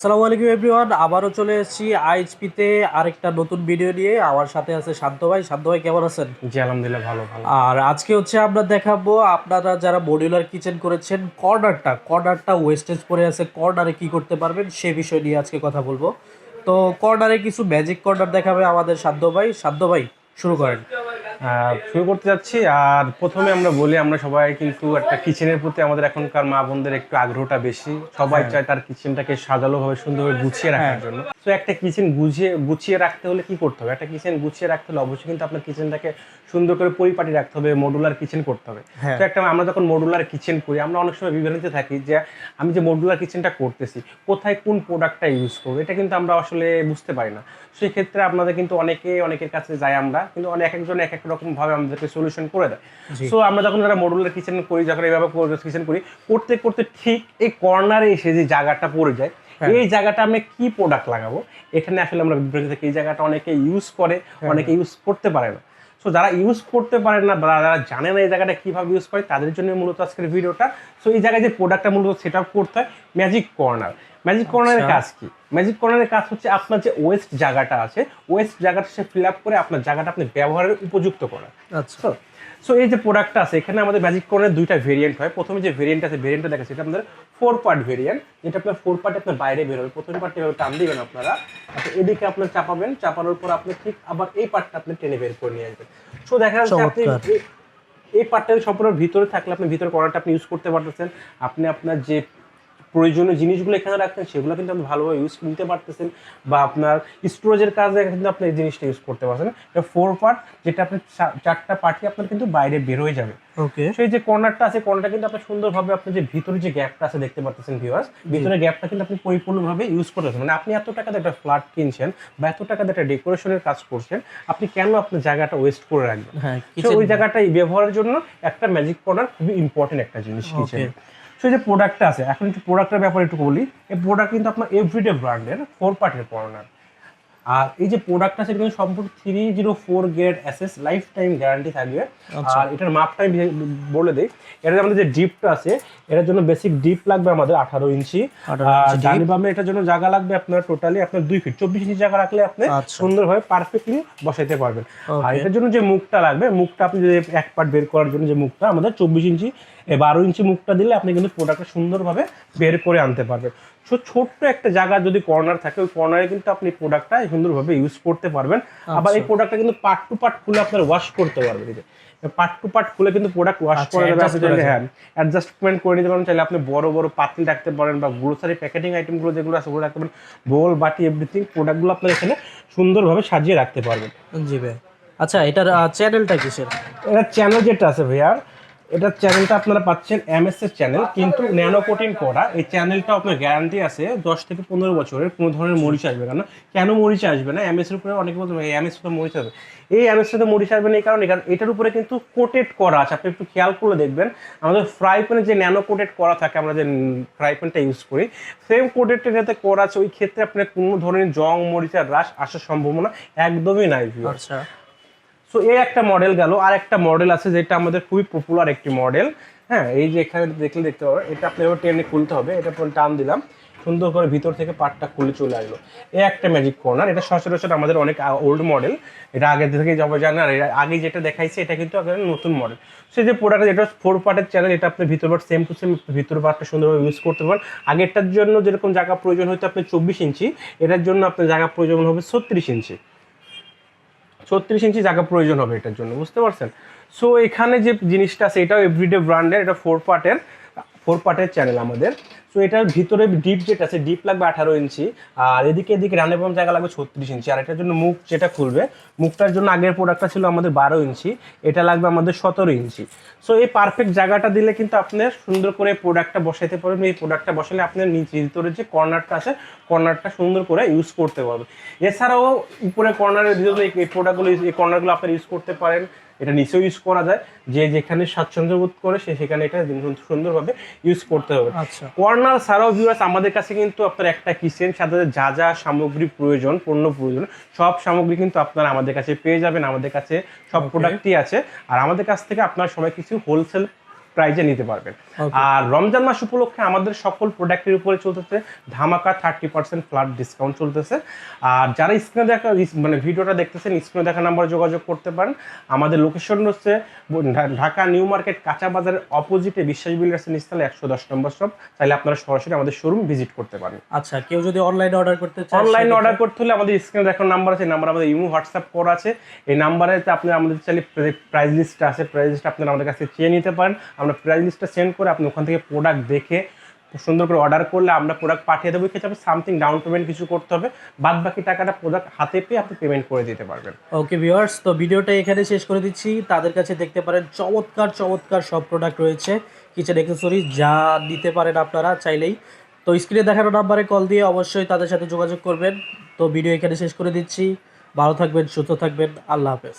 আসসালামু আলাইকুম এভরিওয়ান আবারও চলে এসেছি আইএইচপিতে আরেকটা নতুন ভিডিও নিয়ে। আমার সাথে আছে শান্ত ভাই। শান্ত ভাই কেমন আছেন? জি আলহামদুলিল্লাহ ভালো ভালো। আর আজকে হচ্ছে আমরা দেখাবো আপনারা যারা মডিউলার কিচেন করেছেন কর্নারটা কর্নারটা ওয়েস্টেজ পড়ে আছে কর্নারে কি করতে পারবেন সে বিষয় নিয়ে আজকে কথা বলব। তো কর্নারে কিছু ম্যাজিক কর্নার দেখাবে আমাদের শান্ত ভাই। শান্ত ভাই শুরু করেন। শুরু করতে যাচ্ছি। আর প্রথমে আমরা বলি আমরা সবাই কিন্তু একটা কিচেনের প্রতি আমাদের এখনকার মা বোনদের একটু আগ্রহটা বেশি। সবাই চায় তার কিচেনটাকে সাজালো ভাবে সুন্দরভাবে গুছিয়ে রাখার জন্য। তো একটা কিচেন গুছিয়ে গুছিয়ে রাখতে হলে কি করতে হবে একটা কিচেন গুছিয়ে রাখতে হলে অবশ্যই কিন্তু আপনার কিচেনটাকে সুন্দর করে পরিপাটি রাখতে হবে মডুলার কিচেন করতে হবে হ্যাঁ। তো একটা আমরা যখন মডুলার কিচেন করি আমরা অনেক সময় বিভ্রান্তিতে থাকি যে আমি যে মডুলার কিচেনটা করতেছি কোথায় কোন প্রোডাক্টটা ইউজ করব এটা কিন্তু আমরা আসলে বুঝতে পারি না সেই ক্ষেত্রে আপনাদের কিন্তু অনেকে অনেকের কাছে যাই আমরা কিন্তু অনেক একজন এক এক রকম ভাবে আমাদেরকে সলিউশন করে দেয়। সো আমরা যখন যারা মডুলার কিচেন করি যখন এইভাবে কিচেন করি করতে করতে ঠিক এই কর্নারে এসে যে জায়গাটা পড়ে যায়। এই জায়গাটা আমি কি প্রোডাক্ট লাগাবো? এখানে আসলে আমরা বিভ্রান্তি থাকি। এই জায়গাটা অনেকে ইউজ করে হ্যাঁ। অনেকে ইউজ করতে পারে না। সো যারা ইউজ করতে পারে না বা যারা জানে না এই জায়গাটা কীভাবে ইউজ করে তাদের জন্য মূলত আজকের ভিডিওটা সো এই জায়গায় যে প্রোডাক্টটা মূলত সেট আপ করতে হয় ম্যাজিক কর্নার ম্যাজিক কর্নারের। কাজ কি? ম্যাজিক কর্নারের কাজ হচ্ছে আপনার যে ওয়েস্ট জায়গাটা আছে ওয়েস্ট জায়গাটা সে ফিল আপ করে আপনার জায়গাটা আপনি ব্যবহারের উপযুক্ত করা আচ্ছা। সো এই যে প্রোডাক্টটা আছে এখানে আমাদের ম্যাজিক কর্নের দুইটা ভেরিয়েন্ট হয়। প্রথমে যে ভেরিয়েন্ট আছে ভেরিয়েন্টটা দেখা সেটা আমাদের ফোর পার্ট ভেরিয়েন্ট যেটা আপনার ফোর পার্ট আপনার বাইরে বেরোবে প্রথম পার্টটা এভাবে টান দিবেন আপনারা। আচ্ছা এদিকে আপনার চাপাবেন। চাপানোর পর আপনি ঠিক আবার এই পার্টটা আপনি টেনে বের করে নিয়ে আসবেন। সো দেখা যাচ্ছে আপনি এই- এই পার্টটা সম্পূর্ণ ভিতরে থাকলে আপনি ভিতরে কর্নারটা আপনি ইউজ করতে পারতেছেন। আপনি আপনার যে প্রয়োজনীয় জিনিসগুলো এখানে রাখতেন সেগুলো কিন্তু আপনি ভালোভাবে ইউজ নিতে পারতেছেন বা আপনার স্টোরেজের কাজে কিন্তু আপনি এই জিনিসটা ইউজ করতে পারছেন। ফোর পার্ট যেটা আপনি চারটা পার্টি আপনার কিন্তু বাইরে বেরোয় যাবে। ওকে সেই যে কর্নারটা আছে কর্নারটা কিন্তু আপনি সুন্দরভাবে আপনি যে ভিতরে যে গ্যাপটা আছে দেখতে পারতেছেন ভিউয়ার্স ভিতরে গ্যাপটা কিন্তু আপনি পরিপূর্ণভাবে ইউজ করতে পারছেন। মানে আপনি এত টাকা দিয়ে একটা ফ্ল্যাট কিনছেন বা এত টাকা দিয়ে একটা ডেকোরেশনের কাজ করছেন আপনি কেন আপনার জায়গাটা ওয়েস্ট করে রাখবেন? হ্যাঁ ওই জায়গাটা ব্যবহারের জন্য একটা ম্যাজিক কর্নার খুবই ইম্পর্টেন্ট একটা জিনিস কিচেনে সেই যে প্রোডাক্টটা আছে, এখন একটু প্রোডাক্টের ব্যাপারে একটু বলি। এই প্রোডাক্ট কিন্তু আপনার এভরিডে ব্র্যান্ডের ফোর পার্টের কর্নার আর এই যে প্রোডাক্টটা এটা কিন্তু সম্পূর্ণ three zero four grade SS life time guarantee থাকবে। আচ্ছা। আর এটার মাপটা আমি বলে দিই। এটা আমাদের যে ডিপটা আছে এটার জন্য বেসিক ডিপ লাগবে আমাদের আঠারো ইঞ্চি। 18 আর ডানি বামে এটার জন্য জায়গা লাগবে আপনার টোটালি আপনার দুই ফিট চব্বিশ ইঞ্চি জায়গা রাখলে আপনি আচ্ছা। সুন্দরভাবে পারফেক্টলি বসাইতে পারবেন। আর. এটার জন্য যে মুখটা লাগবে মুখটা আপনি যদি এক পার্ট বের করার জন্য যে মুখটা আমাদের চব্বিশ ইঞ্চি বারো ইঞ্চি মুখটা দিলে আপনি কিন্তু প্রোডাক্টটা সুন্দরভাবে বের করে আনতে পারবেন। সো ছোট্ট একটা জায়গা যদি কর্নার থাকে ওই কর্নারে কিন্তু আপনি প্রোডাক্টটা সুন্দরভাবে ইউজ করতে পারবেন। আবার এই প্রোডাক্টটা কিন্তু পার্ট টু পার্ট খুলে আপনার ওয়াশ করতে পারবেন। পার্ট টু পার্ট খুলে কিন্তু প্রোডাক্ট ওয়াশ আচ্ছা, করা যাবে। আপনি চাইলে হ্যাঁ অ্যাডজাস্টমেন্ট করে নিতে পারেন। চাইলে আপনি বড় বড় পাতিল রাখতে পারেন বা গ্রোসারি প্যাকেটিং আইটেমগুলো যেগুলো আছে ওগুলো রাখতে পারেন। বোল বাটি এভরিথিং প্রোডাক্টগুলো আপনার এখানে সুন্দরভাবে সাজিয়ে রাখতে পারবেন। জি ভাই। আচ্ছা এটার চ্যানেলটা কিসের? এটা চ্যানেল যেটা আছে ভাইয়া এটা চ্যানেলটা আপনারা পাচ্ছেন এমএস এর চ্যানেল কিন্তু ন্যানো কোটিং করা। এই চ্যানেলটা আপনার গ্যারান্টি আছে দশ থেকে পনেরো বছরের, কোনো ধরনের মরিচ আসবে না। কেন মরিচ আসবে না? এমএস এর উপরে অনেকে বলতে এমএস তো মরিচ আসবে। এই এমএস সাথে মরিচ আসবে না এই কারণে, কারণ এটার উপরে কিন্তু কোটেড করা আছে। আপনি একটু খেয়াল করে দেখবেন, আমাদের ফ্রাই প্যানে যে ন্যানো কোটেড করা থাকে, আমরা যে ফ্রাই প্যানটা ইউজ করি সেম কোটেডটা যাতে করা আছে, ওই ক্ষেত্রে আপনার কোনো ধরনের জং মরিচের হ্রাস আসার সম্ভাবনা একদমই নাই। আচ্ছা। সো এই একটা মডেল গেল, আর একটা মডেল আছে যেটা আমাদের খুবই পপুলার একটি মডেল হ্যাঁ এই যে এখানে দেখলে দেখতে পাবেন এটা আপনি এবার টেনে খুলতে হবে, এটা টান দিলাম, সুন্দর করে ভিতর থেকে পার্টটা খুলে চলে আসলো। এই একটা ম্যাজিক কর্নার এটা সচরাচর আমাদের অনেক ওল্ড মডেল এটা আগে থেকে যাব জানেন, আর আগে যেটা দেখাইছে, এটা কিন্তু আগে নতুন মডেল সে যে প্রোডাক্ট যেটা ফোর পার্টের চ্যানেল এটা আপনি ভিতর পার্ট সেম টু সেম ভিতর পার্টটা সুন্দরভাবে ইউজ করতে পারেন আগেরটার জন্য যেরকম জায়গা প্রয়োজন হয়তো আপনি চব্বিশ ইঞ্চি এটার জন্য আপনার জায়গা প্রয়োজন হবে ছত্রিশ ইঞ্চি ছত্রিশ ইঞ্চি জায়গা প্রয়োজন হবে এটার জন্য, বুঝতে পারছেন? সো এখানে যে জিনিসটা আছে, এটাও এভরিডে ব্র্যান্ডের এটা ফোর পার্টের ফোর পার্টের চ্যানেল আমাদের। সো এটার ভিতরে ডিপ যেটা আছে ডিপ লাগবে আঠারো ইঞ্চি। আর এদিকে এদিকে রানে পাম্প জায়গা লাগবে ছত্রিশ ইঞ্চি। আর এটার জন্য মুখ যেটা খুলবে, মুখটার জন্য আগের প্রোডাক্টটা ছিল আমাদের বারো ইঞ্চি। এটা লাগবে আমাদের সতেরো ইঞ্চি। সো এই পারফেক্ট জায়গাটা দিলে কিন্তু আপনি সুন্দর করে প্রোডাক্টটা বসাইতে পারবেন। এই প্রোডাক্টটা বসালে আপনার নিচে ভিতরে যে কর্নারটা আছে কর্নারটা সুন্দর করে ইউজ করতে পারবেন। এছাড়াও উপরে কর্নারের ভিতরে এই প্রোডাক্টগুলো এই কর্নারগুলো আপনারা ইউজ করতে পারেন। এটা নিচেও ইউজ করা যায়। যে যেখানে স্বাচ্ছন্দ্য বোধ করে সে সেখানে এটা সুন্দরভাবে ইউজ করতে হবে। আচ্ছা। কর্নার ছাড়াও ভিউয়ার্স আমাদের কাছে কিন্তু আপনার একটা কিচেন সাথে যা যা সামগ্রী প্রয়োজন পণ্য প্রয়োজন সব সামগ্রী কিন্তু আপনারা আমাদের কাছে পেয়ে যাবেন। আমাদের কাছে সব প্রোডাক্টই আছে। আর আমাদের কাছ থেকে আপনার সবাই কিছু হোলসেল প্রাইজে নিতে পারবেন। আর রমজান মাস উপলক্ষে আমাদের সকল প্রোডাক্টের উপরে চলতেছে ধামাকা থার্টি পার্সেন্ট ফ্ল্যাট ডিসকাউন্ট চলতেছে। আর যারা স্ক্রিনে দেখা মানে ভিডিওটা দেখতেছেন স্ক্রিনে দেখা নাম্বারে যোগাযোগ করতে পারেন। আমাদের লোকেশন হচ্ছে ঢাকা নিউ মার্কেট কাঁচা বাজারের অপোজিটে বিশ্বাস বিল্ডার্সের নিস্তালে একশো দশ নম্বর শপ চাইলে আপনারা সরাসরি আমাদের শোরুম ভিজিট করতে পারেন। আচ্ছা কেউ যদি অনলাইনে অর্ডার করতে চায় অনলাইন অর্ডার করতে হলে আমাদের স্ক্রিনে দেখার নাম্বার আছে নাম্বার আমাদের ইমো হোয়াটসঅ্যাপ করা আছে। এই নাম্বারে আপনি আমাদের চাইলে প্রাইস লিস্ট আছে প্রাইস লিস্ট আপনারা আমাদের কাছে চেয়ে নিতে পারেন। আমরা প্রাইস লিস্টটা সেন্ড করে আপনি ওখান থেকে প্রোডাক্ট দেখে সুন্দর করে অর্ডার করলে আমরা প্রোডাক্ট পাঠিয়ে দেবো। ক্ষেত্রে সামথিং ডাউন পেমেন্ট কিছু করতে হবে। বাদ বাকি টাকাটা প্রোডাক্ট হাতে পেয়ে আপনি পেমেন্ট করে দিতে পারবেন। ওকে ভিউয়ার্স তো ভিডিওটা এখানে শেষ করে দিচ্ছি। তাদের কাছে দেখতে পারেন, চমৎকার চমৎকার সব প্রোডাক্ট রয়েছে। কিচেন অ্যাক্সেসরিজ যা নিতে পারেন আপনারা চাইলেই। তো স্ক্রিনে দেখানো নাম্বারে কল দিয়ে অবশ্যই তাদের সাথে যোগাযোগ করবেন। তো ভিডিও এখানে শেষ করে দিচ্ছি। ভালো থাকবেন, সুস্থ থাকবেন। আল্লাহ হাফেজ।